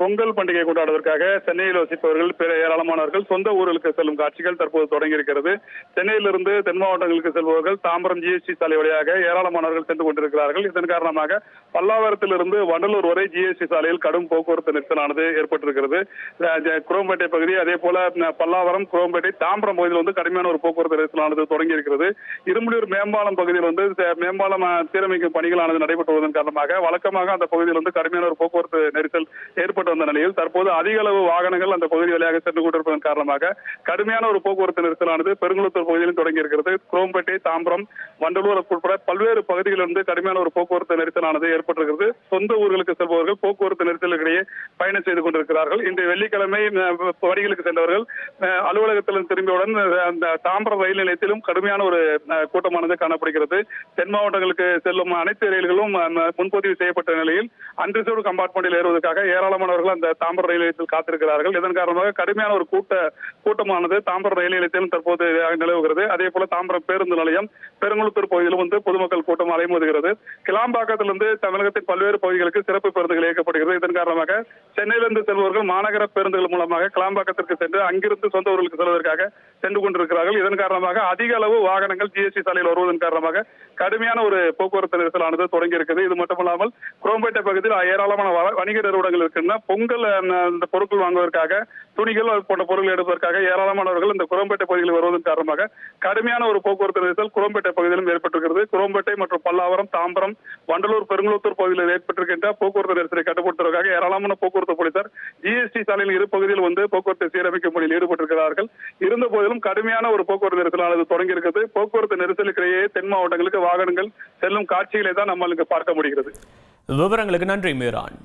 பொங்கல் பண்டிகை கொண்டாடுவதற்காக சென்னையில் வசிப்பவர்கள் பிற ஏராளமானவர்கள் சொந்த ஊர்களுக்கு செல்லும் காட்சிகள் தற்போது தொடங்கி இருக்கிறது. சென்னையிலிருந்து தென் மாவட்டங்களுக்கு செல்பவர்கள் தாம்பரம் ஜிஎஸ்டி சாலை வழியாக ஏராளமானவர்கள் சென்று கொண்டிருக்கிறார்கள். இதன் காரணமாக பல்லாவரத்திலிருந்து வண்டலூர் வரை ஜிஎஸ்டி சாலையில் கடும் போக்குவரத்து நெரிசலானது ஏற்பட்டிருக்கிறது. குரோம்பேட்டை பகுதி அதே போல பல்லாவரம் குரோம்பேட்டை தாம்பரம் பகுதியில் வந்து கடுமையான ஒரு போக்குவரத்து நெரிசலானது தொடங்கி இருக்கிறது. மேம்பாலம் பகுதியில் வந்து மேம்பாலம் சீரமைக்கும் பணிகளானது நடைபெற்று வருவதன் காரணமாக வழக்கமாக அந்த பகுதியில் வந்து கடுமையான ஒரு போக்குவரத்து நெரிசல் ஏற்பட்டு வந்த நிலையில் தற்போது அதிக அளவு வாகனங்கள் அந்த பகுதி வழியாக சென்று கொண்டிருப்பதன் காரணமாக கடுமையான ஒரு போக்குவரத்து நெரிசலானது பெருங்குளத்தூர் பகுதியிலும் தொடங்கி இருக்கிறது. குரோம்பேட்டை தாம்பரம் வண்டலூர் உட்பட பல்வேறு பகுதிகளிலிருந்து கடுமையான ஒரு போக்குவரத்து நெரிசலானது ஏற்பட்டிருக்கிறது. சொந்த ஊர்களுக்கு செல்பவர்கள் போக்குவரத்து நெரிசலுக்கிடையே பயணம் செய்து கொண்டிருக்கிறார்கள். இன்று வெள்ளிக்கிழமை அஹ், சென்றவர்கள் அலுவலகத்திலும் அலுவலகத்திலிருந்து திரும்பியவுடன் அந்த தாம்பரம் ரயில் நிலையத்திலும் கடுமையான ஒரு கூட்டமானது காணப்படுகிறது. தென் மாவட்டங்களுக்கு செல்லும் அனைத்து ரயில்களும் முன்பதிவு செய்யப்பட்ட நிலையில் அன்ரிசர்வ் கம்பார்ட்மெண்டில் ஏறுவதற்காக ஏராளமான ஏராளமானவர்கள் அந்த தாம்பரம் ரயில் நிலையத்தில் காத்திருக்கிறார்கள். இதன் காரணமாக கடுமையான ஒரு கூட்ட கூட்டமானது தாம்பரம் ரயில் நிலையத்திலும் தற்போது நிலவுகிறது. அதே போல தாம்பரம் பேருந்து நிலையம் பெருங்குளத்தூர் பகுதியிலும் வந்து பொதுமக்கள் கூட்டம் அலைமோதுகிறது. கிளாம்பாக்கத்திலிருந்து தமிழகத்தின் பல்வேறு பகுதிகளுக்கு சிறப்பு பேருந்துகள் இயக்கப்படுகிறது. இதன் காரணமாக சென்னையிலிருந்து செல்பவர்கள் மாநகர பேருந்துகள் மூலமாக கிளாம்பாக்கத்திற்கு சென்று அங்கிருந்து சொந்த ஊர்களுக்கு செல்வதற்காக சென்று கொண்டிருக்கிறார்கள். இதன் காரணமாக அதிக அளவு வாகனங்கள் ஜிஎஸ்டி சாலையில் வருவதன் காரணமாக கடுமையான ஒரு போக்குவரத்து நெரிசலானது தொடங்கி இருக்குது இது மட்டுமல்லாமல் குரோம்பேட்டை பகுதியில் ஏராளமான வ- வணிக நிறுவனங்கள் இருக்கின்றன. பொங்கல் இந்த பொருட்கள் வாங்குவதற்காக துணிகள் போன்ற பொருட்கள் எடுப்பதற்காக ஏராளமானவர்கள் இந்த குரம்பேட்டை பகுதியில் வருவதன் காரணமாக கடுமையான ஒரு போக்குவரத்து நெரிசல் குரம்பேட்டை பகுதியிலும் ஏற்பட்டிருக்கிறது. குரம்பேட்டை மற்றும் பல்லாவரம் தாம்பரம் வண்டலூர் பெருங்குளத்தூர் பகுதியில் ஏற்பட்டிருக்கின்ற போக்குவரத்து நெரிசலை கட்டுப்படுத்துவதற்காக ஏராளமான போக்குவரத்து போலீசார் ஜிஎஸ்டி சாலையில் இரு பகுதியில் வந்து போக்குவரத்து சீரமைக்கும் பணியில் ஈடுபட்டிருக்கிறார்கள். இருந்த போதிலும் கடுமையான ஒரு போக்குவரத்து நெரிசலானது தொடங்கி இருக்கிறது போக்குவரத்து நெரிசலுக்கிடையே தென் மாவட்டங்களுக்கு வாகனங்கள் செல்லும் காட்சிகளை தான் நம்மளுக்கு பார்க்க முடிகிறது. விவரங்களுக்கு நன்றி மீரான்.